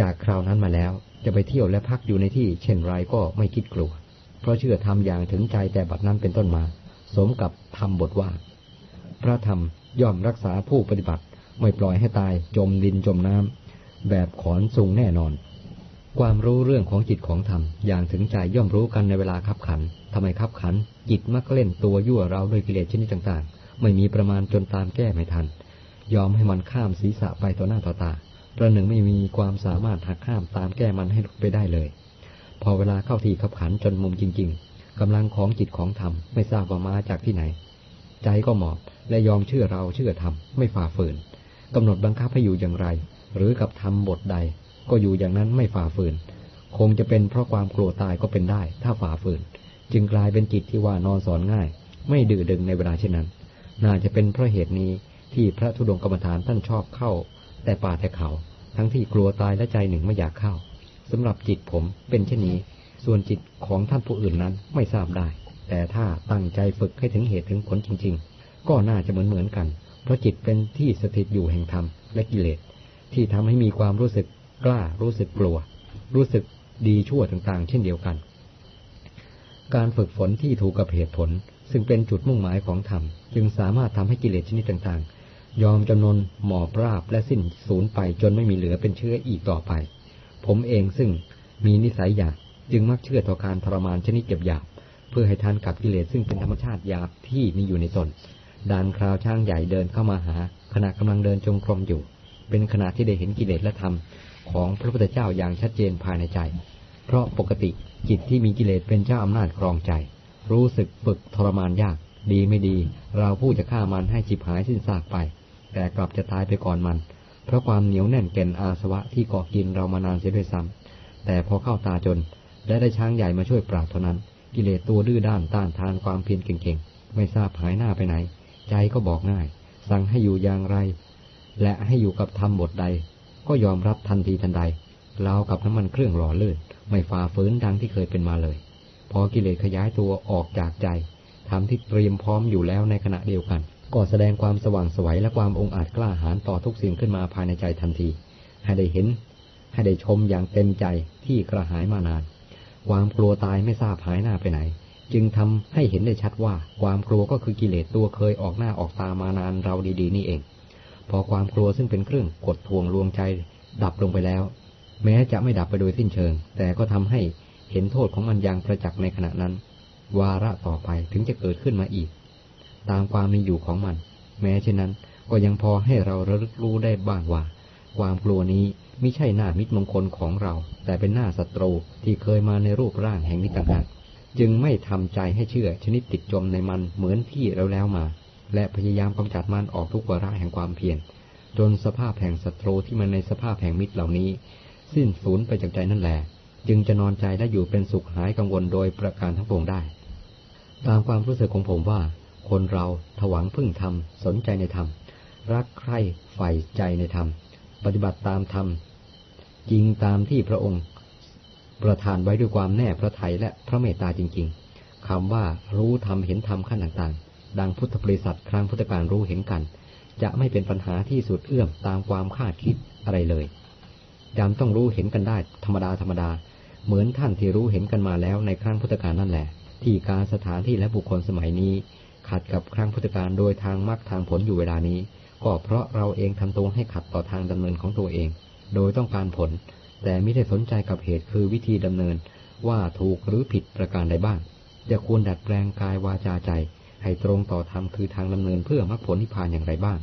จากคราวนั้นมาแล้ว จะไปเที่ยวและพักอยู่ในที่ เช่นไรก็ไม่คิดกลัว เพราะเชื่อทำอย่างถึงใจแต่บัดนั้นเป็นต้นมา สมกับทำบทว่า พระธรรมย่อมรักษาผู้ปฏิบัติ ไม่ปล่อยให้ตายจมดินจมน้ำแบบขอนสูงแน่นอน ความรู้เรื่องของจิตของธรรมอย่างถึงใจย่อมรู้กันในเวลาขับขันทำไมขับขัน จิตมักเล่นตัวยั่วเราด้วยกิเลสชนิดต่างๆ ไม่มีประมาณจนตามแก้ไม่ทัน ยอมให้มันข้ามศีรษะไปต่อหน้าต่อตา ประหนึ่งไม่มีความสามารถหักข้ามตามแก้มันให้ไปได้เลย พอเวลาเข้าทีขับขันจนมุมจริง ๆกำลังของจิตของธรรมไม่ทราบว่ามาจากที่ไหน ใจก็หมอบและยอมเชื่อเราเชื่อธรรมไม่ฝ่าฝืนกำหนดบังคับให้อยู่อย่างไร หรือกับทำบทใด ก็อยู่อย่างนั้นไม่ฝ่าฝืน คงจะเป็นเพราะความกลัวตายก็เป็นได้ ถ้าฝ่าฝืน จึงกลายเป็นจิตที่ว่านอนสอนง่าย ไม่ดื้อดึงในเวลาเช่นนั้น น่าจะเป็นเพราะเหตุนี้ที่พระธุดงกรรมฐานท่านชอบเข้า แต่ป่าแต่เขา ทั้งที่กลัวตายและใจหนึ่งไม่อยากเข้าสำหรับจิตผมเป็นเช่นนี้ ส่วนจิตของท่านผู้อื่นนั้นไม่ทราบได้ แต่ถ้าตั้งใจฝึกให้ถึงเหตุถึงผลจริง ๆ ก็น่าจะเหมือนเหมือนกัน เพราะจิตเป็นที่สถิตอยู่แห่งธรรมและกิเลส ที่ทำให้มีความรู้สึกกล้ารู้สึกกลัว รู้สึกดีชั่วต่างๆ เช่นเดียวกัน การฝึกฝนที่ถูกกับเหตุผล ซึ่งเป็นจุดมุ่งหมายของธรรมจึงสามารถทำให้กิเลสชนิดต่างๆ ยอมจำนนหมอบราบและสิ้นสูญไปจนไม่มีเหลือเป็นเชื้ออีกต่อไป ผมเองซึ่งมีนิสัยหยาบจึงมักเชื่อต่อการทรมานชนิดเก็บหยาบเพื่อให้ทานกับกิเลสซึ่งเป็นธรรมชาติหยาบที่มีอยู่ในตนดานคราวช่างใหญ่เดินเข้ามาหา ขณะกำลังเดินจงกรมอยู่ เป็นขณะที่ได้เห็นกิเลสและธรรมของพระพุทธเจ้าอย่างชัดเจนภายในใจ เพราะปกติจิตที่มีกิเลสเป็นเจ้าอำนาจครองใจ รู้สึกฝึกทรมานยาก ดีไม่ดี เราผู้จะฆ่ามันให้จิบหายสิ้นซากไป แต่กลับจะตายไปก่อนมัน เพราะความเหนียวแน่นเก่นอาสวะที่เกาะกินเรามานานเสียด้วยซ้ำแต่พอเข้าตาจนและได้ช้างใหญ่มาช่วยปราบเท่านั้น กิเลสตัวดื้อด้านต้านทานความเพียรเก่งๆ ไม่ทราบหายหน้าไปไหน ใจก็บอกง่าย สั่งให้อยู่อย่างไร และให้อยู่กับธรรมบทใด ก็ยอมรับทันทีทันใดเรากับน้ำมันเครื่องหล่อลื่น ไม่ฝ่าฝืนดังที่เคยเป็นมาเลย พอกิเลสขยายตัวออกจากใจทำที่เตรียมพร้อมอยู่แล้วในขณะเดียวกัน ก็แสดงความสว่างสวัยและความองอาจกล้าหาญต่อทุกสิ่งขึ้นมาภายในใจทันที ให้ได้เห็น ให้ได้ชมอย่างเต็มใจที่กระหายมานาน ความกลัวตายไม่ทราบหายหน้าไปไหน จึงทำให้เห็นได้ชัดว่า ความกลัวก็คือกิเลสตัวเคยออกหน้าออกตามานานเราดีๆ นี่เอง พอความกลัวซึ่งเป็นเครื่องกดทวงลวงใจ ดับลงไปแล้ว แม้จะไม่ดับไปโดยสิ้นเชิง แต่ก็ทำให้เห็นโทษของมันอย่างประจักษ์ในขณะนั้น วาระต่อไปถึงจะเกิดขึ้นมาอีก ตามความมีอยู่ของมัน แม้เช่นนั้นก็ยังพอให้เราระลึกรู้ได้บ้างว่า ความกลัวนี้ไม่ใช่หน้ามิตรมงคลของเรา แต่เป็นหน้าศัตรูที่เคยมาในรูปร่างแห่งนิต่างหากจึงไม่ทำใจให้เชื่อชนิดติดจมในมันเหมือนที่เราแล้วมา และพยายามกำจัดมันออกทุกวาระแห่งความเพียรจนสภาพแห่งศัตรูที่มันในสภาพแห่งมิตรเหล่านี้ สิ้นสูญไปจากใจนั่นแหละจึงจะนอนใจและอยู่เป็นสุขหายกังวลโดยประการทั้งปวงได้ ตามความรู้สึกของผมว่า คนเราถวังพึ่งธรรม สนใจในธรรม รักใคร่ใฝ่ใจในธรรม ปฏิบัติตามธรรม จริงตามที่พระองค์ ประทานไว้ด้วยความแน่พระทัยและพระเมตตาจริง ๆคำว่ารู้ธรรมเห็นธรรมขั้นต่างๆ ดังพุทธบริษัทครั้งพุทธการรู้เห็นกัน จะไม่เป็นปัญหาที่สุดเอื้อมตามความคาดคิดอะไรเลยยามต้องรู้เห็นกันได้ธรรมดาธรรมดา เหมือนท่านที่รู้เห็นกันมาแล้วในครั้งพุทธกาลนั่นแหละ ที่การสถานที่และบุคคลสมัยนี้ ขัดกับครั้งพุทธกาลโดยทางมรรคทางผลอยู่เวลานี้ ก็เพราะเราเองทำตัวให้ขัดต่อทางดำเนินของตัวเอง โดยต้องการผล แต่ไม่ได้สนใจกับเหตุคือวิธีดำเนิน ว่าถูกหรือผิดประการใดบ้าง จะควรดัดแปลงกายวาจาใจ ให้ตรงต่อธรรมคือทางดำเนินเพื่อมรรคผลนิพพานอย่างไรบ้าง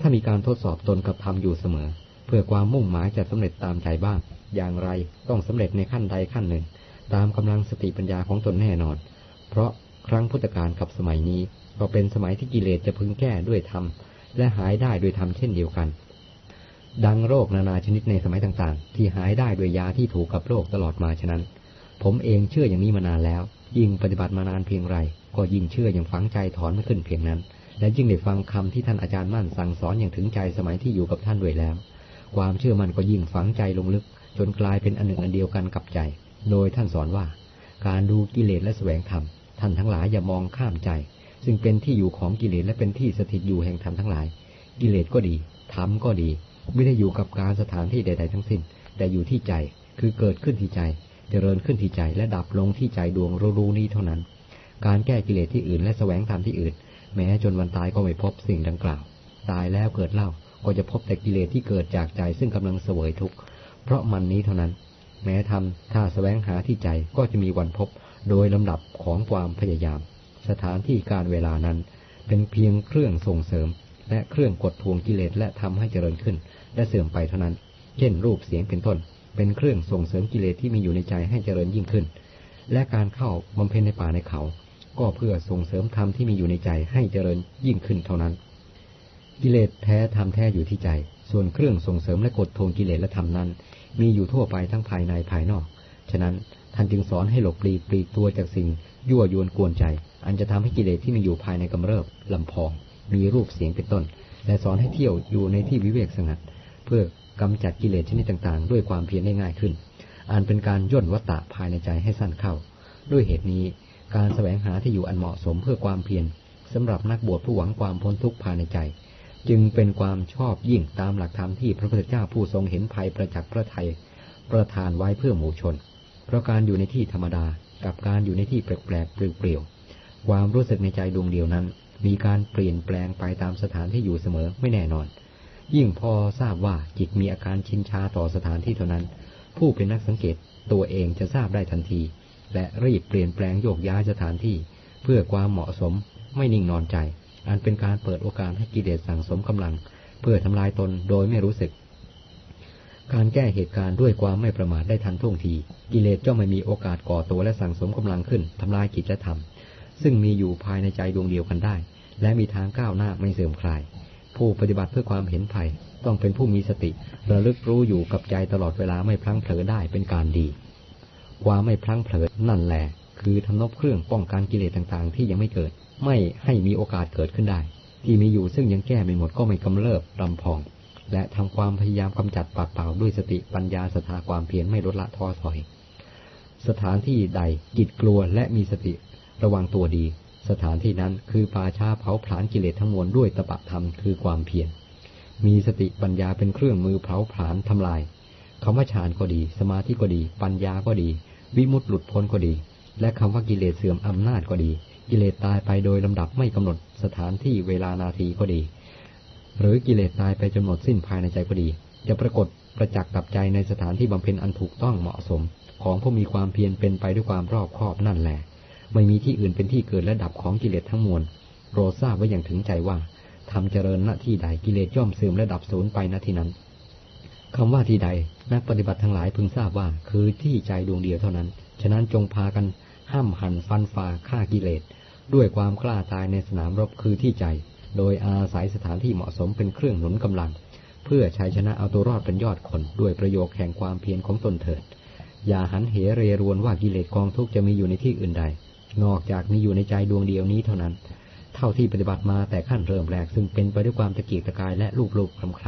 ถ้ามีการทดสอบตนกับธรรมอยู่เสมอ เพื่อความมุ่งหมายจะสำเร็จตามใจบ้าง อย่างไรต้องสำเร็จในขั้นใดขั้นหนึ่ง ตามกำลังสติปัญญาของตนแน่นอน เพราะ ครั้งพุทธกาลกับสมัยนี้ ก็เป็นสมัยที่กิเลสจะพึงแก้ด้วยธรรม และหายได้ด้วยธรรมเช่นเดียวกัน ดังโรคนานาชนิดในสมัยต่างๆ ที่หายได้ด้วยยาที่ถูกกับโรคตลอดมาฉะนั้น ผมเองเชื่ออย่างนี้มานานแล้ว ยิ่งปฏิบัติมานานเพียงไร ก็ยิ่งเชื่ออย่างฝังใจถอนไม่ขึ้นเพียงนั้น และยิ่งได้ฟังคำที่ท่านอาจารย์มั่นสั่งสอนอย่างถึงใจสมัยที่อยู่กับท่านด้วยแล้ว ความเชื่อมันก็ยิ่งฝังใจลงลึก จนกลายเป็นอันหนึ่งอันเดียวกันกับใจ โดยท่านสอนว่า การดูกิเลสและแสวงธรรม ท่านทั้งหลายอย่ามองข้ามใจ ซึ่งเป็นที่อยู่ของกิเลสและเป็นที่สถิตอยู่แห่งธรรมทั้งหลาย กิเลสก็ดีธรรมก็ดี ไม่ได้อยู่กับการสถานที่ใด ๆ ทั้งสิ้น แต่อยู่ที่ใจคือเกิดขึ้นที่ใจ เจริญขึ้นที่ใจและดับลงที่ใจดวงรู้นี้เท่านั้น การแก้กิเลสที่อื่นและแสวงธรรมที่อื่น แม้จนวันตายก็ไม่พบสิ่งดังกล่าว ตายแล้วเกิดเล่าก็จะพบแต่กิเลสที่เกิดจากใจซึ่งกำลังเสวยทุกข์เพราะมันนี้เท่านั้น แม้ทำถ้าแสวงหาที่ใจก็จะมีวันพบ โดยลำดับของความพยายาม สถานที่การเวลานั้น เป็นเพียงเครื่องส่งเสริม และเครื่องกดทวงกิเลสและทำให้เจริญขึ้น และเสื่อมไปเท่านั้น เช่นรูปเสียงเป็นต้น เป็นเครื่องส่งเสริมกิเลสที่มีอยู่ในใจให้เจริญยิ่งขึ้น และการเข้าบำเพ็ญในป่าในเขา ก็เพื่อส่งเสริมธรรมที่มีอยู่ในใจให้เจริญยิ่งขึ้นเท่านั้น กิเลสแท้ธรรมแท้อยู่ที่ใจ ส่วนเครื่องส่งเสริมและกดทวงกิเลสและธรรมนั้น มีอยู่ทั่วไปทั้งภายในภายนอก ฉะนั้น ท่านจึงสอนให้หลบปลีปลีกตัวจากสิ่ง ยั่วยวนกวนใจ อันจะทำให้กิเลสที่มีอยู่ภายในกำเริบลำพอง มีรูปเสียงเป็นต้น และสอนให้เที่ยวอยู่ในที่วิเวกสงัด เพื่อกำจัดกิเลสชนิดต่างๆ ด้วยความเพียรได้ง่ายขึ้น อันเป็นการย่นวัตตะภายในใจให้สั้นเข้า ด้วยเหตุนี้การแสวงหาที่อยู่อันเหมาะสมเพื่อความเพียรสำหรับนักบวชผู้หวังความพ้นทุกข์ภายในใจ จึงเป็นความชอบยิ่งตามหลักธรรมที่พระพุทธเจ้าผู้ทรงเห็นภัยประจักษ์พระไทยประทานไว้เพื่อหมู่ชน เพราะการอยู่ในที่ธรรมดากับการอยู่ในที่แปลกๆเปลี่ยวๆความรู้สึกในใจดวงเดียวนั้น มีการเปลี่ยนแปลงไปตามสถานที่อยู่เสมอไม่แน่นอน ยิ่งพอทราบว่าจิตมีอาการชินชาต่อสถานที่เท่านั้น ผู้เป็นนักสังเกตตัวเองจะทราบได้ทันที และรีบเปลี่ยนแปลงโยกย้ายสถานที่ เพื่อความเหมาะสมไม่นิ่งนอนใจ อันเป็นการเปิดโอกาสให้กิเลสสั่งสมกำลัง เพื่อทำลายตนโดยไม่รู้สึก การแก้เหตุการณ์ด้วยความไม่ประมาทได้ทันท่วงที กิเลสจ้อไม่มีโอกาสก่อตัวและสั่งสมกำลังขึ้นทำลายกิจและธรรม ซึ่งมีอยู่ภายในใจดวงเดียวกันได้ และมีทางก้าวหน้าไม่เสื่อมคลาย ผู้ปฏิบัติเพื่อความเห็นภัย ต้องเป็นผู้มีสติ ระลึกรู้อยู่กับใจตลอดเวลาไม่พลั้งเผลอได้เป็นการดี ความไม่พลั้งเผลอนั่นแหละ คือทำนบเครื่องป้องกันกิเลสต่างๆ ที่ยังไม่เกิด ไม่ให้มีโอกาสเกิดขึ้นได้ ที่มีอยู่ซึ่งยังแก้ไม่หมดก็ไม่กำเริบรำพอง และทำความพยายามกำจัดปัดเป่าด้วยสติปัญญาสถาความเพียรไม่ลดละท้อถอย สถานที่ใดจิตกลัวและมีสติระวังตัวดี สถานที่นั้นคือป่าช้าเผาผลาญกิเลสทั้งมวลด้วยตบะธรรมคือความเพียรมีสติปัญญาเป็นเครื่องมือเผาผลาญทำลายคำว่าฌานก็ดี สมาธิก็ดี ปัญญาก็ดี วิมุตติหลุดพ้นก็ดี และคำว่ากิเลสเสื่อมอำนาจก็ดี กิเลสตายไปโดยลำดับไม่กำหนดสถานที่เวลานาทีก็ดี หรือกิเลสตายไปจนหมดสิ้นภายในใจก็ดี จะปรากฏประจักษ์กับใจในสถานที่บำเพ็ญอันถูกต้องเหมาะสม ของผู้มีความเพียรเป็นไปด้วยความรอบคอบนั่นแหละ ไม่มีที่อื่นเป็นที่เกิดและดับของกิเลสทั้งมวลโรทราบไว้อย่างถึงใจว่าทำเจริญหน้าที่ใดกิเลสย่อมเสื่อมและดับสูญไปณที่นั้นคำว่าที่ใดนักปฏิบัติทั้งหลายพึงทราบว่า คือที่ใจดวงเดียวเท่านั้น ฉะนั้นจงพากันห้ามหันฟันฝ่าฆ่ากิเลส ด้วยความกล้าตายในสนามรบคือที่ใจ โดยอาศัยสถานที่เหมาะสมเป็นเครื่องหนุนกำลัง เพื่อชัยชนะเอาตัวรอดเป็นยอดคนด้วยประโยชน์แห่งความเพียรของตนเถิด อย่าหันเหเรรวนว่ากิเลสกองทุกจะมีอยู่ในที่อื่นใด นอกจากมีอยู่ในใจดวงเดียวนี้เท่านั้น เท่าที่ปฏิบัติมาแต่ขั้นเริ่มแรกซึ่งเป็นไปด้วยความตะเกียกตะกายและลูกลูกคลำคล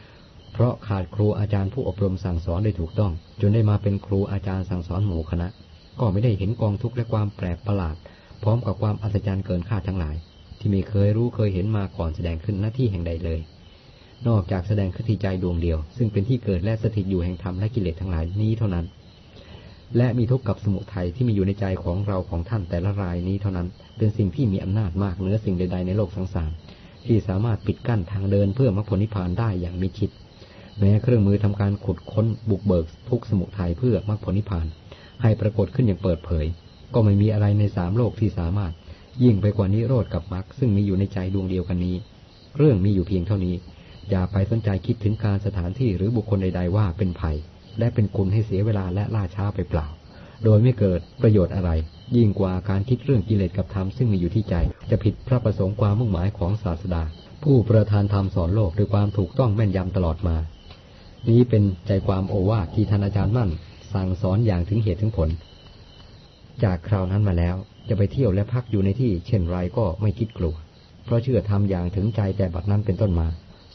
ำเพราะขาดครูอาจารย์ผู้อบรมสั่งสอนได้ถูกต้อง จนได้มาเป็นครูอาจารย์สั่งสอนหมู่คณะ ก็ไม่ได้เห็นกองทุกข์และความแปลกประหลาด พร้อมกับความอัศจรรย์เกินคาดทั้งหลาย ที่ไม่เคยรู้เคยเห็นมาก่อนแสดงขึ้นหน้าที่แห่งใดเลย นอกจากแสดงขึ้นที่ใจดวงเดียว ซึ่งเป็นที่เกิดและสถิตอยู่แห่งธรรมและกิเลสทั้งหลายนี้เท่านั้น และมีทุกข์กับสมุทัยที่มีอยู่ในใจของเราของท่านแต่ละรายนี้เท่านั้น เป็นสิ่งที่มีอำนาจมากเหนือสิ่งใด ๆ ในโลกสังสารที่สามารถปิดกั้นทางเดินเพื่อมรรคผลนิพพานได้อย่างมิชิด แม้เครื่องมือทำการขุดค้นบุกเบิกทุกสมุทัยเพื่อมรรคผลนิพพาน ให้ปรากฏขึ้นอย่างเปิดเผย ก็ไม่มีอะไรในสามโลกที่สามารถ ยิ่งไปกว่านิโรธกับมรรคซึ่งมีอยู่ในใจดวงเดียวกันนี้ เรื่องมีอยู่เพียงเท่านี้ อย่าไปสนใจคิดถึงการสถานที่หรือบุคคลใด ๆ ว่าเป็นภัย และเป็นคุณให้เสียเวลาและล่าช้าไปเปล่า โดยไม่เกิดประโยชน์อะไร ยิ่งกว่าการคิดเรื่องกิเลสกับธรรมซึ่งมีอยู่ที่ใจ จะผิดพระประสงค์ความมุ่งหมายของศาสดา ผู้ประทานธรรมสอนโลกด้วยความถูกต้องแม่นยำตลอดมา นี้เป็นใจความโอวาทที่ท่านอาจารย์มั่น สั่งสอนอย่างถึงเหตุถึงผล จากคราวนั้นมาแล้ว จะไปเที่ยวและพักอยู่ในที่เช่นไรก็ไม่คิดกลัว เพราะเชื่อทำอย่างถึงใจแต่บัดนั้นเป็นต้นมา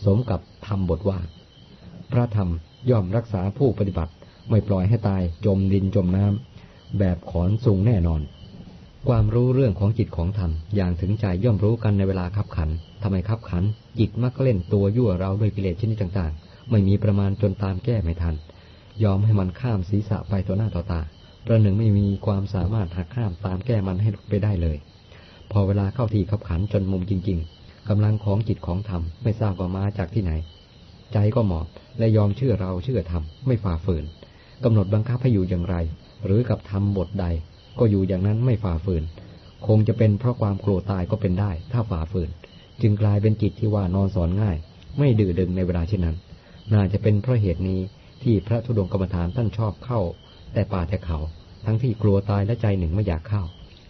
สมกับทำบทว่า พระธรรมย่อมรักษาผู้ปฏิบัติ ไม่ปล่อยให้ตายจมดินจมน้ำแบบขอนสูงแน่นอน ความรู้เรื่องของจิตของธรรมอย่างถึงใจย่อมรู้กันในเวลาขับขันทำไมขับขัน จิตมักเล่นตัวยั่วเราด้วยกิเลสชนิดต่างๆ ไม่มีประมาณจนตามแก้ไม่ทัน ยอมให้มันข้ามศีรษะไปต่อหน้าต่อตา ประหนึ่งไม่มีความสามารถหักข้ามตามแก้มันให้หลุดไปได้เลย พอเวลาเข้าทีขับขันจนมุมจริง ๆกำลังของจิตของธรรมไม่ทราบว่ามาจากที่ไหน ใจก็หมอบและยอมเชื่อเราเชื่อธรรมไม่ฝ่าฝืนกำหนดบังคับให้อยู่อย่างไร หรือกับทำบทใด ก็อยู่อย่างนั้นไม่ฝ่าฝืน คงจะเป็นเพราะความกลัวตายก็เป็นได้ ถ้าฝ่าฝืน จึงกลายเป็นจิตที่ว่านอนสอนง่าย ไม่ดื้อดึงในเวลาเช่นนั้น น่าจะเป็นเพราะเหตุนี้ที่พระธุดงกรรมฐานท่านชอบเข้า แต่ป่าแต่เขา ทั้งที่กลัวตายและใจหนึ่งไม่อยากเข้า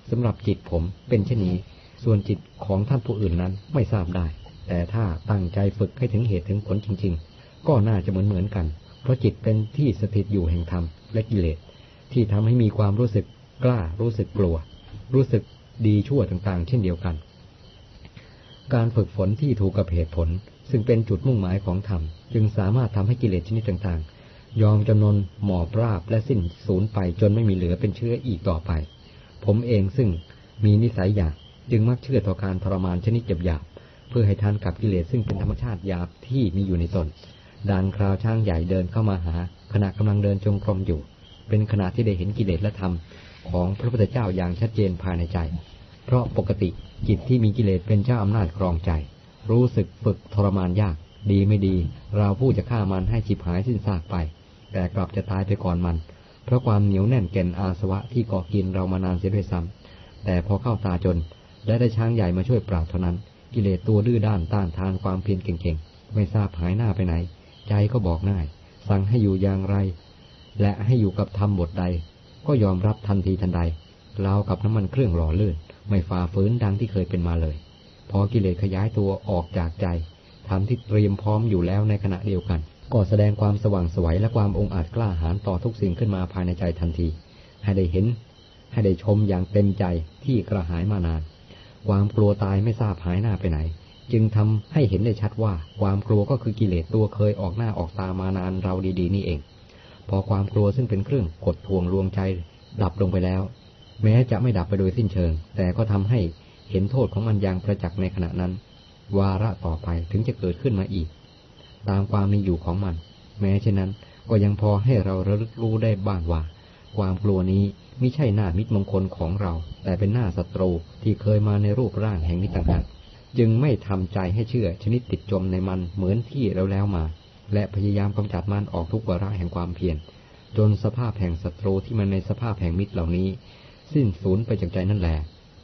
สำหรับจิตผมเป็นเช่นนี้ ส่วนจิตของท่านผู้อื่นนั้นไม่ทราบได้ แต่ถ้าตั้งใจฝึกให้ถึงเหตุถึงผลจริง ๆ ก็น่าจะเหมือนเหมือนกัน เพราะจิตเป็นที่สถิตอยู่แห่งธรรมและกิเลส ที่ทำให้มีความรู้สึกกล้ารู้สึกกลัว รู้สึกดีชั่วต่างๆ เช่นเดียวกัน การฝึกฝนที่ถูกกับเหตุผล ซึ่งเป็นจุดมุ่งหมายของธรรม จึงสามารถทำให้กิเลสชนิดต่างๆ ยอมจำนนหมอบราบและสิ้นสูญไปจนไม่มีเหลือเป็นเชื้ออีกต่อไป ผมเองซึ่งมีนิสัยหยาบจึงมักเชื่อต่อการทรมานชนิดหยาบๆเพื่อให้ทานกับกิเลสซึ่งเป็นธรรมชาติหยาบที่มีอยู่ในตนดานคราวช่างใหญ่เดินเข้ามาหา ขณะกำลังเดินจงกรมอยู่ เป็นขณะที่ได้เห็นกิเลสและธรรมของพระพุทธเจ้าอย่างชัดเจนภายในใจ เพราะปกติจิตที่มีกิเลสเป็นเจ้าอำนาจครองใจ รู้สึกฝึกทรมานยาก ดีไม่ดี เราผู้จะฆ่ามันให้ฉิบหายสิ้นซากไป แต่กลับจะตายไปก่อนมัน เพราะความเหนียวแน่นแก่นอาสวะที่ก่อกินเรามานานเสียด้วยซ้ำแต่พอเข้าตาจนและได้ช้างใหญ่มาช่วยปราบเท่านั้น กิเลสตัวดื้อด้านต้านทานความเพียรเก่งๆ ไม่ทราบหายหน้าไปไหน ใจก็บอกง่าย สั่งให้อยู่อย่างไร และให้อยู่กับธรรมบทใด ก็ยอมรับทันทีทันใดเรากับน้ำมันเครื่องหล่อลื่น ไม่ฝ่าฝืนดังที่เคยเป็นมาเลย พอกิเลสขยายตัวออกจากใจทำที่เตรียมพร้อมอยู่แล้วในขณะเดียวกัน ก็แสดงความสว่างสวัยและความองอาจกล้าหาญต่อทุกสิ่งขึ้นมาภายในใจทันที ให้ได้เห็น ให้ได้ชมอย่างเต็มใจที่กระหายมานาน ความกลัวตายไม่ทราบหายหน้าไปไหน จึงทำให้เห็นได้ชัดว่า ความกลัวก็คือกิเลสตัวเคยออกหน้าออกตามานานเราดีๆ นี่เอง พอความกลัวซึ่งเป็นเครื่องกดทวงลวงใจดับลงไปแล้ว แม้จะไม่ดับไปโดยสิ้นเชิง แต่ก็ทำให้เห็นโทษของมันอย่างประจักษ์ในขณะนั้น วาระต่อไปถึงจะเกิดขึ้นมาอีก ตามความมีอยู่ของมัน แม้เช่นนั้นก็ยังพอให้เราระลึกรู้ได้บ้างว่า ความกลัวนี้ไม่ใช่หน้ามิตรมงคลของเรา แต่เป็นหน้าศัตรูที่เคยมาในรูปร่างแห่งนี้ต่างหากจึงไม่ทำใจให้เชื่อชนิดติดจมในมันเหมือนที่เราแล้วมา และพยายามกำจัดมันออกทุกวาระแห่งความเพียรจนสภาพแห่งศัตรูที่มันในสภาพแห่งมิตรเหล่านี้ สิ้นสูญไปจากใจนั่นแหละ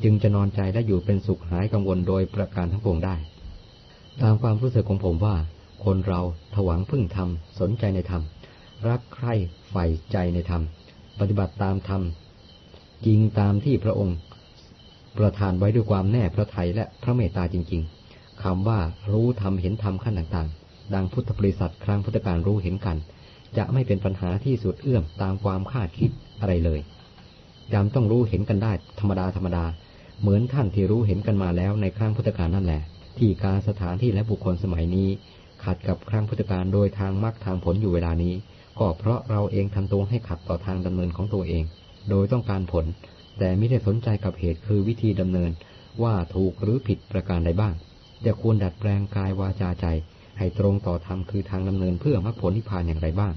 จึงจะนอนใจและอยู่เป็นสุขหายกังวลโดยประการทั้งปวงได้ ตามความรู้สึกของผมว่า คนเราถวังพึ่งธรรม สนใจในธรรม รักใคร่ใฝ่ใจในธรรม ปฏิบัติตามธรรม จริงตามที่พระองค์ ประทานไว้ด้วยความแน่พระทัยและพระเมตตาจริง ๆ คำว่ารู้ธรรมเห็นธรรมขั้นต่างๆ ดังพุทธบริษัทครั้งพุทธการรู้เห็นกัน จะไม่เป็นปัญหาที่สุดเอื้อมตามความคาดคิดอะไรเลยยามต้องรู้เห็นกันได้ธรรมดาธรรมดา เหมือนท่านที่รู้เห็นกันมาแล้วในครั้งพุทธกาลนั่นแหละ ที่การสถานที่และบุคคลสมัยนี้ ขัดกับครั้งพุทธกาลโดยทางมรรคทางผลอยู่เวลานี้ ก็เพราะเราเองทำตัวให้ขัดต่อทางดำเนินของตัวเอง โดยต้องการผล แต่ไม่ได้สนใจกับเหตุคือวิธีดำเนิน ว่าถูกหรือผิดประการใดบ้างจะควรดัดแปลงกายวาจาใจ ให้ตรงต่อธรรมคือทางดำเนินเพื่อมรรคผลนิพพานอย่างไรบ้าง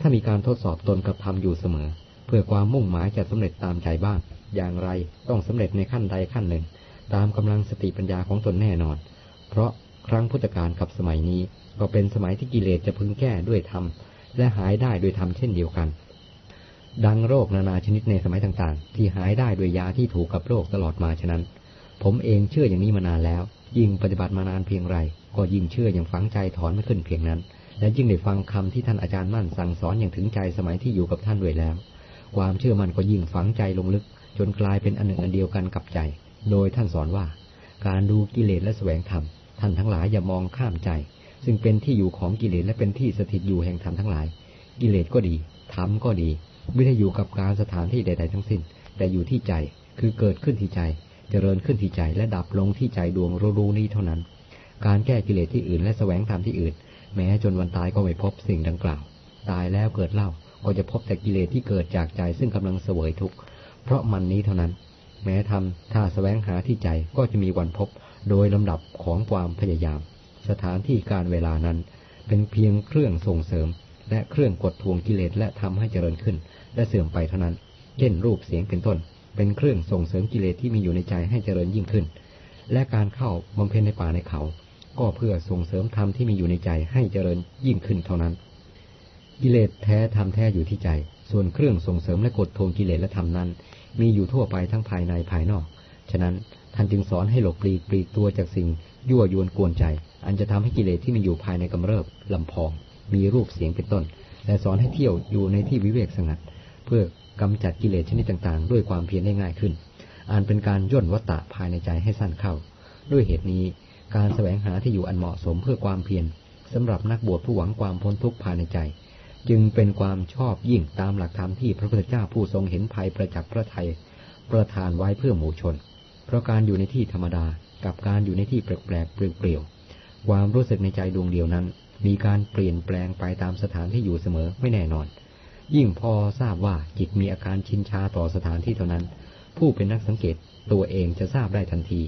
ถ้ามีการทดสอบตนกับธรรมอยู่เสมอ เพื่อความมุ่งหมายจะสำเร็จตามใจบ้าง อย่างไรต้องสำเร็จในขั้นใดขั้นหนึ่ง ตามกำลังสติปัญญาของตนแน่นอน เพราะ ครั้งพุทธกาลกับสมัยนี้ ก็เป็นสมัยที่กิเลสจะพึงแก้ด้วยธรรมและหายได้ด้วยธรรมเช่นเดียวกัน ดังโรคนานาชนิดในสมัยต่างๆ ที่หายได้ด้วยยาที่ถูกกับโรคตลอดมาฉะนั้น ผมเองเชื่ออย่างนี้มานานแล้ว ยิ่งปฏิบัติมานานเพียงไร ก็ยิ่งเชื่ออย่างฝังใจถอนไม่ขึ้นเพียงนั้น และยิ่งได้ฟังคำที่ท่านอาจารย์มั่นสั่งสอนอย่างถึงใจสมัยที่อยู่กับท่านด้วยแล้ว ความเชื่อมั่นก็ยิ่งฝังใจลงลึก จนกลายเป็นอันหนึ่งอันเดียวกันกับใจ โดยท่านสอนว่า การดูกิเลสและแสวงธรรม ท่านทั้งหลายอย่ามองข้ามใจ ซึ่งเป็นที่อยู่ของกิเลสและเป็นที่สถิตอยู่แห่งธรรมทั้งหลาย กิเลสก็ดีธรรมก็ดี ไม่ได้อยู่กับการสถานที่ใด ๆ ทั้งสิ้น แต่อยู่ที่ใจคือเกิดขึ้นที่ใจ เจริญขึ้นที่ใจและดับลงที่ใจดวงรู้นี้เท่านั้น การแก้กิเลสที่อื่นและแสวงธรรมที่อื่น แม้จนวันตายก็ไม่พบสิ่งดังกล่าว ตายแล้วเกิดเล่าก็จะพบแต่กิเลสที่เกิดจากใจซึ่งกำลังเสวยทุกข์เพราะมันนี้เท่านั้น แม้ทำถ้าแสวงหาที่ใจก็จะมีวันพบ โดยลำดับของความพยายาม สถานที่การเวลานั้น เป็นเพียงเครื่องส่งเสริม และเครื่องกดทวงกิเลสและทำให้เจริญขึ้น และเสื่อมไปเท่านั้น เช่นรูปเสียงเป็นต้น เป็นเครื่องส่งเสริมกิเลสที่มีอยู่ในใจให้เจริญยิ่งขึ้น และการเข้าบำเพ็ญในป่าในเขา ก็เพื่อส่งเสริมธรรมที่มีอยู่ในใจให้เจริญยิ่งขึ้นเท่านั้น กิเลสแท้ธรรมแท้อยู่ที่ใจ ส่วนเครื่องส่งเสริมและกดทวงกิเลสและธรรมนั้น มีอยู่ทั่วไปทั้งภายในภายนอก ฉะนั้นท่านจึงสอนให้หลบปลีกปลีกตัวจากสิ่งยั่วยวนกวนใจ อันจะทำให้กิเลสที่มีอยู่ภายในกำเริบลำพอง มีรูปเสียงเป็นต้น และสอนให้เที่ยวอยู่ในที่วิเวกสงัด เพื่อกำจัดกิเลสชนิดต่างๆ ด้วยความเพียรได้ง่ายขึ้นอันเป็นการย่นวัตตะภายในใจให้สั้นเข้า ด้วยเหตุนี้การแสวงหาที่อยู่อันเหมาะสมเพื่อความเพียรสำหรับนักบวชผู้หวังความพ้นทุกข์ภายในใจ จึงเป็นความชอบยิ่งตามหลักธรรมที่พระพุทธเจ้าผู้ทรงเห็นภัยประจักษ์พระไทยประทานไว้เพื่อหมู่ชน เพราะการอยู่ในที่ธรรมดากับการอยู่ในที่แปลกๆเปลี่ยวๆความรู้สึกในใจดวงเดียวนั้น มีการเปลี่ยนแปลงไปตามสถานที่อยู่เสมอไม่แน่นอน ยิ่งพอทราบว่าจิตมีอาการชินชาต่อสถานที่เท่านั้น ผู้เป็นนักสังเกตตัวเองจะทราบได้ทันที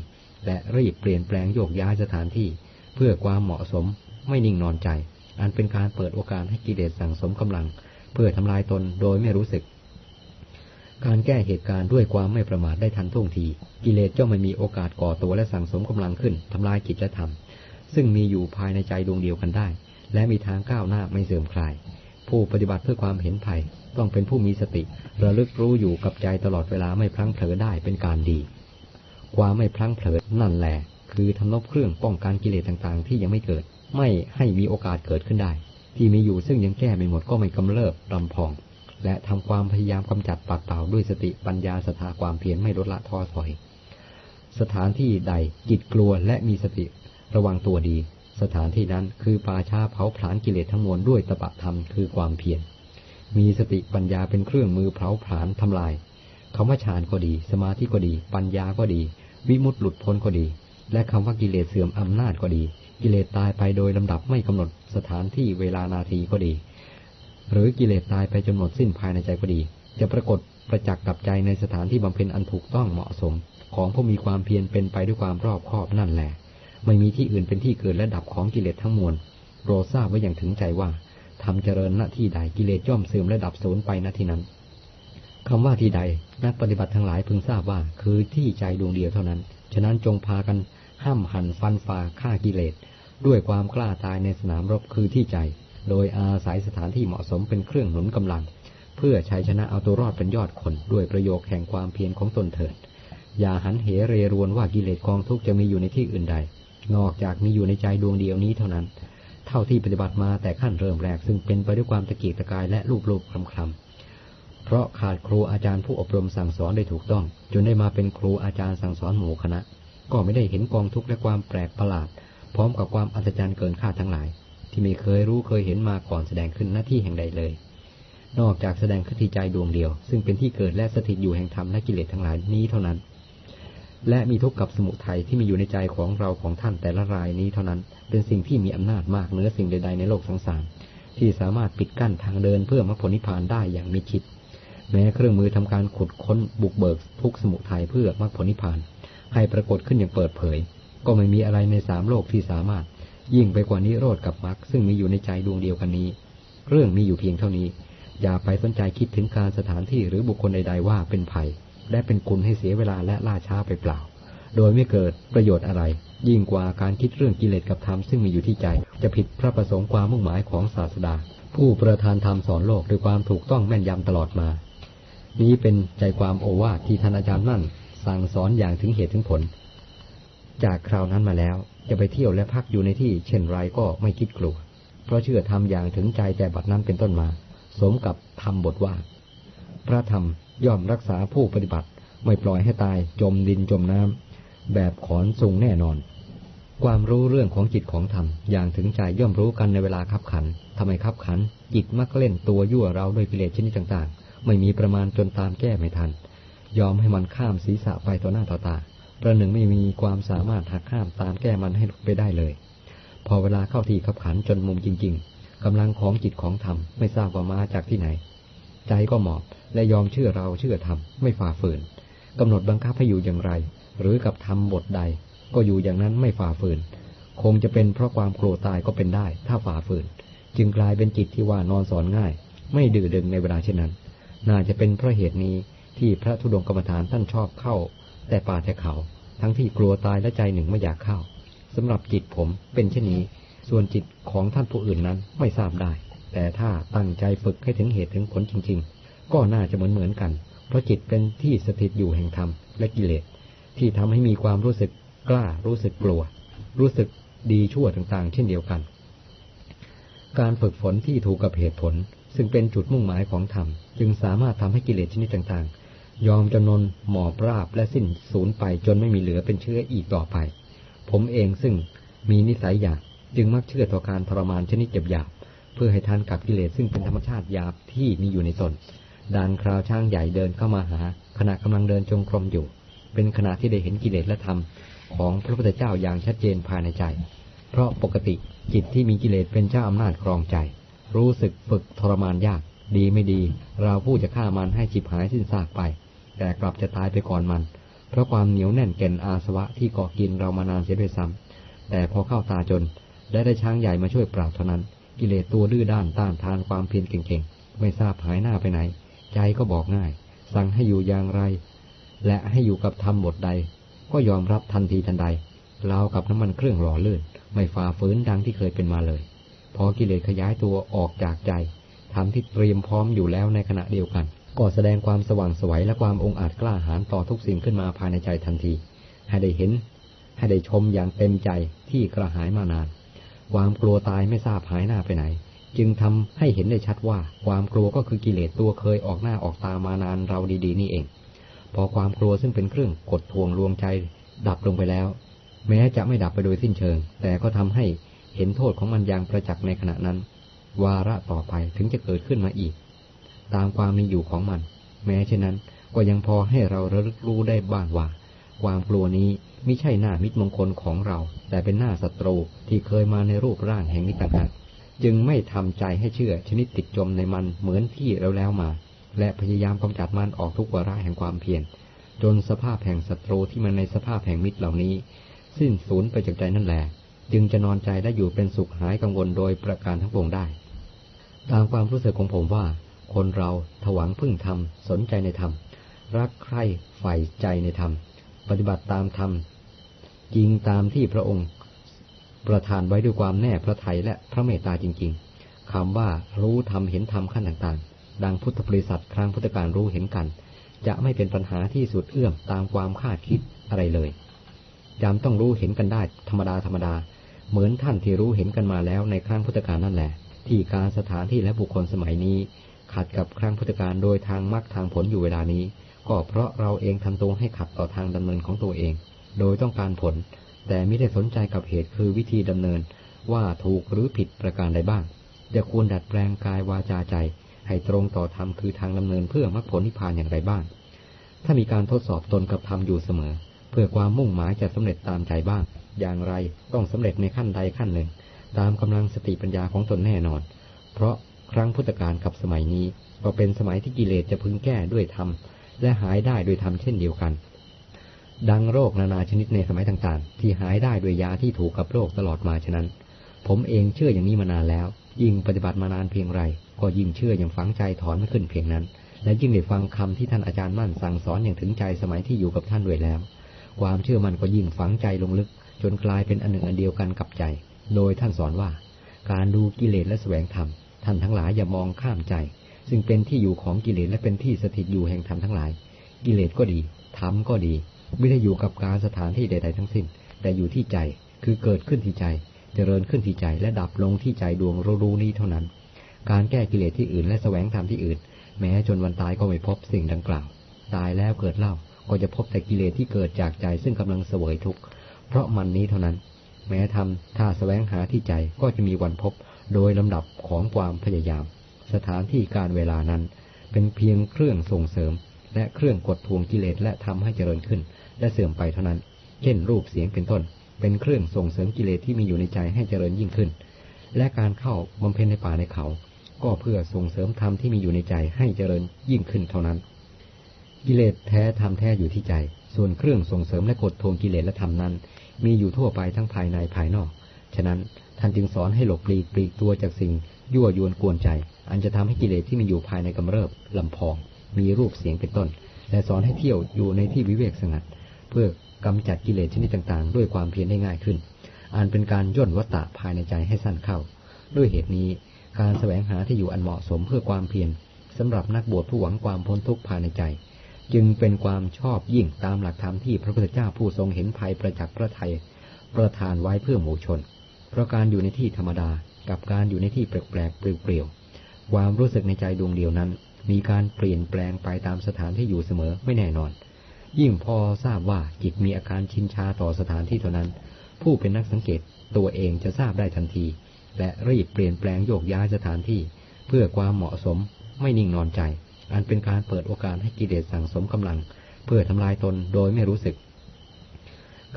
และรีบเปลี่ยนแปลงโยกย้ายสถานที่ เพื่อความเหมาะสมไม่นิ่งนอนใจ อันเป็นการเปิดโอกาสให้กิเลสสั่งสมกำลัง เพื่อทำลายตนโดยไม่รู้สึก การแก้เหตุการณ์ด้วยความไม่ประมาทได้ทันท่วงที กิเลสจ้าไม่มีโอกาสก่อตัวและสั่งสมกำลังขึ้นทำลายกิจธรรม ซึ่งมีอยู่ภายในใจดวงเดียวกันได้ และมีทางก้าวหน้าไม่เสื่อมคลาย ผู้ปฏิบัติเพื่อความเห็นภัย ต้องเป็นผู้มีสติ ระลึกรู้อยู่กับใจตลอดเวลาไม่พลั้งเผลอได้เป็นการดี ความไม่พลั้งเผลอนั่นแหละคือทำนบเครื่องป้องกันกิเลสต่างๆ ที่ยังไม่เกิด ไม่ให้มีโอกาสเกิดขึ้นได้ ที่มีอยู่ซึ่งยังแก้ไม่หมดก็ไม่กำเริบรำพอง และทำความพยายามกำจัดปัดเป่าด้วยสติปัญญาสถาความเพียรไม่ลดละท้อถอย สถานที่ใดจิตกลัวและมีสติระวังตัวดี สถานที่นั้นคือป่าช้าเผาผลาญกิเลสทั้งมวลด้วยตบะธรรมคือความเพียรมีสติปัญญาเป็นเครื่องมือเผาผลาญทำลายคำว่าฌานก็ดี สมาธิก็ดี ปัญญาก็ดี วิมุตติหลุดพ้นก็ดี และคำว่ากิเลสเสื่อมอำนาจก็ดี กิเลสตายไปโดยลำดับไม่กำหนดสถานที่เวลานาทีก็ดี หรือกิเลสตายไปจนหมดสิ้นภายในใจก็ดี จะปรากฏประจักษ์กับใจในสถานที่บำเพ็ญอันถูกต้องเหมาะสม ของผู้มีความเพียรเป็นไปด้วยความรอบคอบนั่นแหละไม่มีที่อื่นเป็นที่เกิดและดับของกิเลสทั้งมวลโรทราบไว้อย่างถึงใจว่าทำเจริญหน้าที่ใดกิเลสย่อมเสื่อมและดับสูญไปณที่นั้นคำว่าที่ใดนักปฏิบัติทั้งหลายพึงทราบว่า คือที่ใจดวงเดียวเท่านั้น ฉะนั้นจงพากันห้ามหันฟันฝ่าฆ่ากิเลส ด้วยความกล้าตายในสนามรบคือที่ใจ โดยอาศัยสถานที่เหมาะสมเป็นเครื่องหนุนกำลัง เพื่อชัยชนะเอาตัวรอดเป็นยอดคน ด้วยประโยคแห่งความเพียรของตนเถิด อย่าหันเหเรรวนว่ากิเลสกองทุกจะมีอยู่ในที่อื่นใด นอกจากมีอยู่ในใจดวงเดียวนี้เท่านั้น เท่าที่ปฏิบัติมาแต่ขั้นเริ่มแรกซึ่งเป็นไปด้วยความตะเกียกตะกายและรูปรูปคลำคลำเพราะขาดครูอาจารย์ผู้อบรมสั่งสอนได้ถูกต้อง จนได้มาเป็นครูอาจารย์สั่งสอนหมู่คณะ ก็ไม่ได้เห็นกองทุกข์และความแปลกประหลาด พร้อมกับความอัศจรรย์เกินคาดทั้งหลาย ที่ไม่เคยรู้เคยเห็นมาก่อนแสดงขึ้นหน้าที่แห่งใดเลย นอกจากแสดงขึ้นที่ใจดวงเดียว ซึ่งเป็นที่เกิดและสถิตอยู่แห่งธรรมและกิเลสทั้งหลายนี้เท่านั้น และมีทุกข์กับสมุทัยที่มีอยู่ในใจของเราของท่านแต่ละรายนี้เท่านั้น เป็นสิ่งที่มีอำนาจมากเหนือสิ่งใด ๆ ในโลกสังสารที่สามารถปิดกั้นทางเดินเพื่อมรรคผลนิพพานได้อย่างมิชิด แม้เครื่องมือทำการขุดค้นบุกเบิกทุกสมุทัยเพื่อมรรคผลนิพพาน ให้ปรากฏขึ้นอย่างเปิดเผย ก็ไม่มีอะไรในสามโลกที่สามารถ ยิ่งไปกว่านิโรธกับมรรคซึ่งมีอยู่ในใจดวงเดียวกันนี้ เรื่องมีอยู่เพียงเท่านี้ อย่าไปสนใจคิดถึงการสถานที่หรือบุคคลใด ๆ ว่าเป็นภัย และเป็นคุณให้เสียเวลาและล่าช้าไปเปล่า โดยไม่เกิดประโยชน์อะไร ยิ่งกว่าการคิดเรื่องกิเลสกับธรรมซึ่งมีอยู่ที่ใจ จะผิดพระประสงค์ความมุ่งหมายของศาสดา ผู้ประทานธรรมสอนโลกด้วยความถูกต้องแม่นยำตลอดมา นี้เป็นใจความโอวาทที่ท่านอาจารย์นั่นสั่งสอนอย่างถึงเหตุถึงผล จากคราวนั้นมาแล้ว จะไปเที่ยวและพักอยู่ในที่ เช่นไรก็ไม่คิดกลัว เพราะเชื่อทำอย่างถึงใจแต่บัดนั้นเป็นต้นมา สมกับทำบทว่า พระธรรมย่อมรักษาผู้ปฏิบัติ ไม่ปล่อยให้ตายจมดินจมน้ำแบบขอนสูงแน่นอน ความรู้เรื่องของจิตของธรรมอย่างถึงใจย่อมรู้กันในเวลาคับขันทำไมคับขัน จิตมักเล่นตัวยั่วเราด้วยกิเลสชนิดต่างๆ ไม่มีประมาณจนตามแก้ไม่ทัน ยอมให้มันข้ามศีรษะไปต่อหน้าต่อตา ประหนึ่งไม่มีความสามารถหักข้ามตามแก้มันให้ลุกไปได้เลย พอเวลาเข้าที่ขับขันจนมุมจริง ๆกำลังของจิตของธรรมไม่ทราบว่ามาจากที่ไหน ใจก็หมอบและยอมเชื่อเราเชื่อธรรมไม่ฝ่าฝืนกำหนดบังคับให้อยู่อย่างไร หรือกับทำบทใด ก็อยู่อย่างนั้นไม่ฝ่าฝืนคคงจะเป็นเพราะความกลัวตายก็เป็นได้ ถ้าฝ่าฝืน จึงกลายเป็นจิตที่ว่านอนสอนง่าย ไม่ดื้อดึงในเวลาเช่นนั้น น่าจะเป็นเพราะเหตุนี้ที่พระธุดงกรรมฐานท่านชอบเข้า แต่ป่าแต่เขา ทั้งที่กลัวตายและใจหนึ่งไม่อยากเข้าสำหรับจิตผมเป็นเช่นนี้ ส่วนจิตของท่านผู้อื่นนั้นไม่ทราบได้ แต่ถ้าตั้งใจฝึกให้ถึงเหตุถึงผลจริง ๆ ก็น่าจะเหมือนเหมือนกัน เพราะจิตเป็นที่สถิตอยู่แห่งธรรมและกิเลส ที่ทำให้มีความรู้สึกกล้ารู้สึกกลัว รู้สึกดีชั่วต่างๆ เช่นเดียวกัน การฝึกฝนที่ถูกกับเหตุผล ซึ่งเป็นจุดมุ่งหมายของธรรม จึงสามารถทำให้กิเลสชนิดต่างๆ ยอมจำนนหมอบราบและสิ้นสูญไปจนไม่มีเหลือเป็นเชื้ออีกต่อไป ผมเองซึ่งมีนิสัยหยาบจึงมักเชื่อต่อการทรมานชนิดเจ็บหยาบเพื่อให้ทันกับกิเลสซึ่งเป็นธรรมชาติหยาบที่มีอยู่ในตนดานคราวช่างใหญ่เดินเข้ามาหา ขณะกำลังเดินจงกรมอยู่ เป็นขณะที่ได้เห็นกิเลสและธรรมของพระพุทธเจ้าอย่างชัดเจนภายในใจ เพราะปกติจิตที่มีกิเลสเป็นเจ้าอำนาจครองใจ รู้สึกฝึกทรมานยาก ดีไม่ดี เราผู้จะฆ่ามันให้จิบหายสิ้นซากไป แต่กลับจะตายไปก่อนมัน เพราะความเหนียวแน่นแก่นอาสวะที่เกาะกินเรามานานเสียด้วยซ้ำแต่พอเข้าตาจนได้ได้ช้างใหญ่มาช่วยปราบเท่านั้น กิเลสตัวดื้อด้านต้านทานความเพียรเก่งๆ ไม่ทราบหายหน้าไปไหน ใจก็บอกง่าย สั่งให้อยู่อย่างไร และให้อยู่กับธรรมบทใด ก็ยอมรับทันทีทันใดเรากับน้ำมันเครื่องหล่อลื่น ไม่ฝ่าฝืนดังที่เคยเป็นมาเลย พอกิเลสขยายตัวออกจากใจทำที่เตรียมพร้อมอยู่แล้วในขณะเดียวกัน ก็แสดงความสว่างสวัยและความองอาจกล้าหาญต่อทุกสิ่งขึ้นมาภายในใจทันที ให้ได้เห็น ให้ได้ชมอย่างเต็มใจที่กระหายมานาน ความกลัวตายไม่ทราบหายหน้าไปไหน จึงทำให้เห็นได้ชัดว่า ความกลัวก็คือกิเลสตัวเคยออกหน้าออกตามานานเราดีๆ นี่เอง พอความกลัวซึ่งเป็นเครื่องกดทวงรวงใจ ดับลงไปแล้ว แม้จะไม่ดับไปโดยสิ้นเชิง แต่ก็ทำให้เห็นโทษของมันอย่างประจักษ์ในขณะนั้น วาระต่อไปถึงจะเกิดขึ้นมาอีก ตามความมีอยู่ของมัน แม้เช่นนั้นก็ยังพอให้เราระลึกรู้ได้บ้างว่า ความกลัวนี้ไม่ใช่หน้ามิตรมงคลของเรา แต่เป็นหน้าศัตรูที่เคยมาในรูปร่างแห่งนี้ต่างหากจึงไม่ทำใจให้เชื่อชนิดติดจมในมันเหมือนที่เราแล้วมา และพยายามกำจัดมันออกทุกวาระแห่งความเพียรจนสภาพแห่งศัตรูที่มันในสภาพแห่งมิตรเหล่านี้ สิ้นสูญไปจากใจนั่นแหละจึงจะนอนใจและอยู่เป็นสุขหายกังวลโดยประการทั้งปวงได้ ตามความรู้สึกของผมว่า คนเราถวังพึ่งธรรม สนใจในธรรม รักใคร่ใฝ่ใจในธรรม ปฏิบัติตามธรรมจริงตามที่พระองค์ประทานไว้ด้วยความแน่พระทัยและพระเมตตาจริง ๆคำว่ารู้ธรรมเห็นธรรมขั้นต่างๆ ดังพุทธบริษัทครั้งพุทธการรู้เห็นกัน จะไม่เป็นปัญหาที่สุดเอื้อมตามความคาดคิดอะไรเลยจำต้องรู้เห็นกันได้ธรรมดาธรรมดา เหมือนท่านที่รู้เห็นกันมาแล้วในครั้งพุทธกาลนั่นแหละ ที่การสถานที่และบุคคลสมัยนี้ ขัดกับครั้งพุทธกาลโดยทางมรรคทางผลอยู่เวลานี้ ก็เพราะเราเองทำตัวให้ขัดต่อทางดำเนินของตัวเอง โดยต้องการผล แต่ไม่ได้สนใจกับเหตุคือวิธีดำเนิน ว่าถูกหรือผิดประการใดบ้างจะควรดัดแปลงกายวาจาใจ ให้ตรงต่อธรรมคือทางดำเนินเพื่อมรรคผลนิพพานอย่างไรบ้าง ถ้ามีการทดสอบตนกับธรรมอยู่เสมอ เพื่อความมุ่งหมายจะสำเร็จตามใจบ้าง อย่างไรต้องสำเร็จในขั้นใดขั้นหนึ่ง ตามกำลังสติปัญญาของตนแน่นอน เพราะ ครั้งพุทธกาลกับสมัยนี้ ก็เป็นสมัยที่กิเลสจะพึงแก้ด้วยธรรมและหายได้ด้วยธรรมเช่นเดียวกัน ดังโรคนานาชนิดในสมัยต่างๆ ที่หายได้ด้วยยาที่ถูกกับโรคตลอดมาฉะนั้น ผมเองเชื่ออย่างนี้มานานแล้ว ยิ่งปฏิบัติมานานเพียงไร ก็ยิ่งเชื่ออย่างฝังใจถอนไม่ขึ้นเพียงนั้น และยิ่งได้ฟังคำที่ท่านอาจารย์มั่นสั่งสอนอย่างถึงใจสมัยที่อยู่กับท่านด้วยแล้ว ความเชื่อมันก็ยิ่งฝังใจลงลึก จนกลายเป็นอันหนึ่งอันเดียวกันกับใจ โดยท่านสอนว่า การดูกิเลสและแสวงธรรม ท่านทั้งหลายอย่ามองข้ามใจ ซึ่งเป็นที่อยู่ของกิเลสและเป็นที่สถิตอยู่แห่งธรรมทั้งหลาย กิเลสก็ดีธรรมก็ดี ไม่ได้อยู่กับการสถานที่ใด ๆ ทั้งสิ้น แต่อยู่ที่ใจคือเกิดขึ้นที่ใจ เจริญขึ้นที่ใจและดับลงที่ใจดวงรู้นี้เท่านั้น การแก้กิเลสที่อื่นและแสวงธรรมที่อื่น แม้จนวันตายก็ไม่พบสิ่งดังกล่าว ตายแล้วเกิดเล่าก็จะพบแต่กิเลสที่เกิดจากใจซึ่งกำลังเสวยทุกข์เพราะมันนี้เท่านั้น แม้ทำถ้าแสวงหาที่ใจก็จะมีวันพบ โดยลำดับของความพยายาม สถานที่การเวลานั้น เป็นเพียงเครื่องส่งเสริม และเครื่องกดทวงกิเลสและทำให้เจริญขึ้น และเสื่อมไปเท่านั้น เช่น รูปเสียงเป็นต้น เป็นเครื่องส่งเสริมกิเลสที่มีอยู่ในใจให้เจริญยิ่งขึ้น และการเข้าบำเพ็ญในป่าในเขา ก็เพื่อส่งเสริมธรรมที่มีอยู่ในใจให้เจริญยิ่งขึ้นเท่านั้น กิเลสแท้ธรรมแท้อยู่ที่ใจ ส่วนเครื่องส่งเสริมและกดทวงกิเลสและธรรมนั้น มีอยู่ทั่วไปทั้งภายในภายนอก ฉะนั้น ท่านจึงสอนให้หลบปลีกปลีกตัวจากสิ่ง ยั่วยวนกวนใจ อันจะทำให้กิเลสที่มีอยู่ภายในกำเริบลำพอง มีรูปเสียงเป็นต้น และสอนให้เที่ยวอยู่ในที่วิเวกสงัด เพื่อกำจัดกิเลสชนิดต่างๆ ด้วยความเพียรได้ง่ายขึ้นอันเป็นการย่นวัตตะภายในใจให้สั้นเข้า ด้วยเหตุนี้การแสวงหาที่อยู่อันเหมาะสมเพื่อความเพียรสำหรับนักบวชผู้หวังความพ้นทุกข์ภายในใจ จึงเป็นความชอบยิ่งตามหลักธรรมที่พระพุทธเจ้าผู้ทรงเห็นภัยประจักษ์พระไทยประทานไว้เพื่อหมู่ชน เพราะการอยู่ในที่ธรรมดากับการอยู่ในที่แปลกๆเปลี่ยวๆความรู้สึกในใจดวงเดียวนั้น มีการเปลี่ยนแปลงไปตามสถานที่อยู่เสมอไม่แน่นอน ยิ่งพอทราบว่าจิตมีอาการชินชาต่อสถานที่เท่านั้น ผู้เป็นนักสังเกตตัวเองจะทราบได้ทันที และรีบเปลี่ยนแปลงโยกย้ายสถานที่ เพื่อความเหมาะสมไม่นิ่งนอนใจ อันเป็นการเปิดโอกาสให้กิเลสสั่งสมกำลัง เพื่อทำลายตนโดยไม่รู้สึก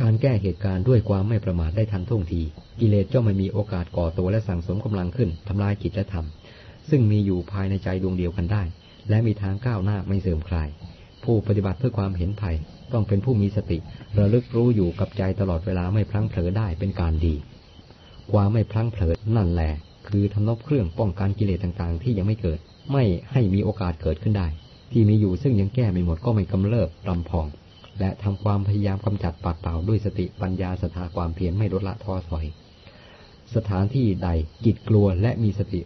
การแก้เหตุการณ์ด้วยความไม่ประมาทได้ทันท่วงที กิเลสย่อมไม่มีโอกาสก่อตัวและสั่งสมกำลังขึ้นทำลายจิตและธรรม ซึ่งมีอยู่ภายในใจดวงเดียวกันได้ และมีทางก้าวหน้าไม่เสื่อมคลาย ผู้ปฏิบัติเพื่อความเห็นภัย ต้องเป็นผู้มีสติ ระลึกรู้อยู่กับใจตลอดเวลาไม่พลั้งเผลอได้เป็นการดีความไม่พลั้งเผลอนั่นแหละ คือทำนบเครื่องป้องกันกิเลสต่างๆ ที่ยังไม่เกิด ไม่ให้มีโอกาสเกิดขึ้นได้ ที่มีอยู่ซึ่งยังแก้ไม่หมดก็ไม่กำเริบรำพอง และทำความพยายามกำจัดปัดเป่าด้วยสติปัญญาสถาความเพียรไม่ลดละท้อถอย สถานที่ใดจิตกลัวและมีสติ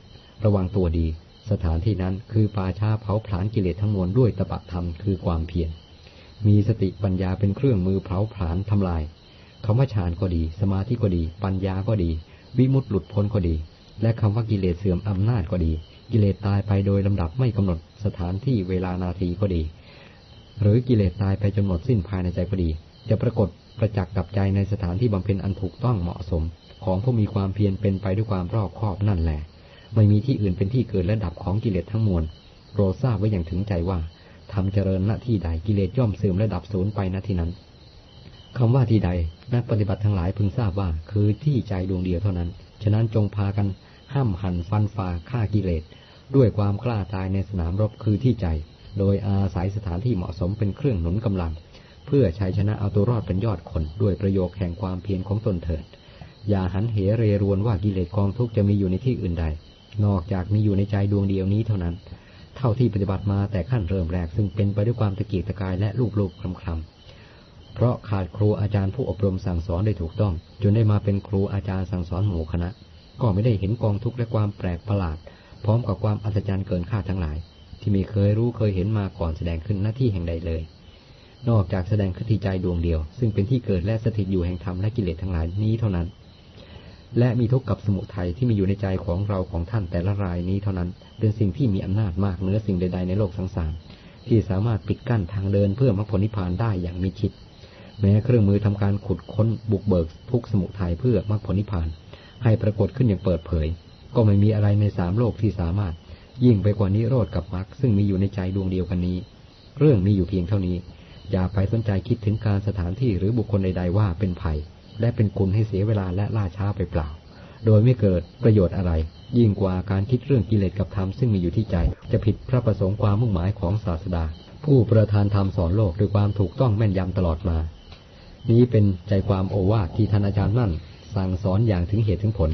ระวังตัวดี สถานที่นั้นคือป่าช้าเผาผลาญกิเลสทั้งมวลด้วยตบะธรรมคือความเพียรมีสติปัญญาเป็นเครื่องมือเผาผลาญทำลายคำว่าฌานก็ดี สมาธิก็ดี ปัญญาก็ดี วิมุตติหลุดพ้นก็ดี และคำว่ากิเลสเสื่อมอำนาจก็ดี กิเลสตายไปโดยลำดับไม่กำหนดสถานที่เวลานาทีก็ดี หรือกิเลสตายไปจนหมดสิ้นภายในใจก็ดี จะปรากฏประจักษ์กับใจในสถานที่บำเพ็ญอันถูกต้องเหมาะสม ของผู้มีความเพียรเป็นไปด้วยความรอบคอบนั่นแหละ ไม่มีที่อื่นเป็นที่เกิดและดับของกิเลสทั้งมวลโปรดทราบไว้อย่างถึงใจว่าทำเจริญหน้าที่ใดกิเลสย่อมเสื่อมและดับสูญไปณที่นั้นคำว่าที่ใดนักปฏิบัติทั้งหลายพึงทราบว่าคือที่ใจดวงเดียวเท่านั้น ฉะนั้นจงพากันห้ามหันฟันฝ่าฆ่ากิเลส ด้วยความกล้าตายในสนามรบคือที่ใจ โดยอาศัยสถานที่เหมาะสมเป็นเครื่องหนุนกำลัง เพื่อชัยชนะเอาตัวรอดเป็นยอดคนด้วยประโยคแห่งความเพียรของตนเถิด อย่าหันเหเรรวนว่ากิเลสกองทุกจะมีอยู่ในที่อื่นใด นอกจากมีอยู่ในใจดวงเดียวนี้เท่านั้น เท่าที่ปฏิบัติมาแต่ขั้นเริ่มแรกซึ่งเป็นไปด้วยความตะเกียกตะกายและลูกลูกคลำคลำเพราะขาดครูอาจารย์ผู้อบรมสั่งสอนได้ถูกต้อง จนได้มาเป็นครูอาจารย์สั่งสอนหมู่คณะ ก็ไม่ได้เห็นกองทุกข์และความแปลกประหลาด พร้อมกับความอัศจรรย์เกินคาดทั้งหลาย ที่มีเคยรู้เคยเห็นมาก่อนแสดงขึ้นหน้าที่แห่งใดเลย นอกจากแสดงขึ้นที่ใจดวงเดียว ซึ่งเป็นที่เกิดและสถิตอยู่แห่งธรรมและกิเลสทั้งหลายนี้เท่านั้น และมีทุกข์กับสมุทัยที่มีอยู่ในใจของเราของท่านแต่ละรายนี้เท่านั้น เป็นสิ่งที่มีอำนาจมากเหนือสิ่งใด ๆในโลกทั้งสามที่สามารถปิดกั้นทางเดินเพื่อมรรคผลนิพพานได้อย่างมิชิด แม้เครื่องมือทำการขุดค้นบุกเบิกทุกสมุทัยเพื่อมรรคผลนิพพาน ให้ปรากฏขึ้นอย่างเปิดเผย ก็ไม่มีอะไรในสามโลกที่สามารถ ยิ่งไปกว่านิโรธกับมรรคซึ่งมีอยู่ในใจดวงเดียวกันนี้ เรื่องมีอยู่เพียงเท่านี้ อย่าไปสนใจคิดถึงการสถานที่หรือบุคคลใดๆว่าเป็นภัย และเป็นคุณให้เสียเวลาและล่าช้าไปเปล่า โดยไม่เกิดประโยชน์อะไร ยิ่งกว่าการคิดเรื่องกิเลสกับธรรมซึ่งมีอยู่ที่ใจ จะผิดพระประสงค์ความมุ่งหมายของศาสดา ผู้ประทานธรรมสอนโลกด้วยความถูกต้องแม่นยำตลอดมา นี้เป็นใจความโอวาทที่ท่านอาจารย์มั่น สั่งสอนอย่างถึงเหตุถึงผล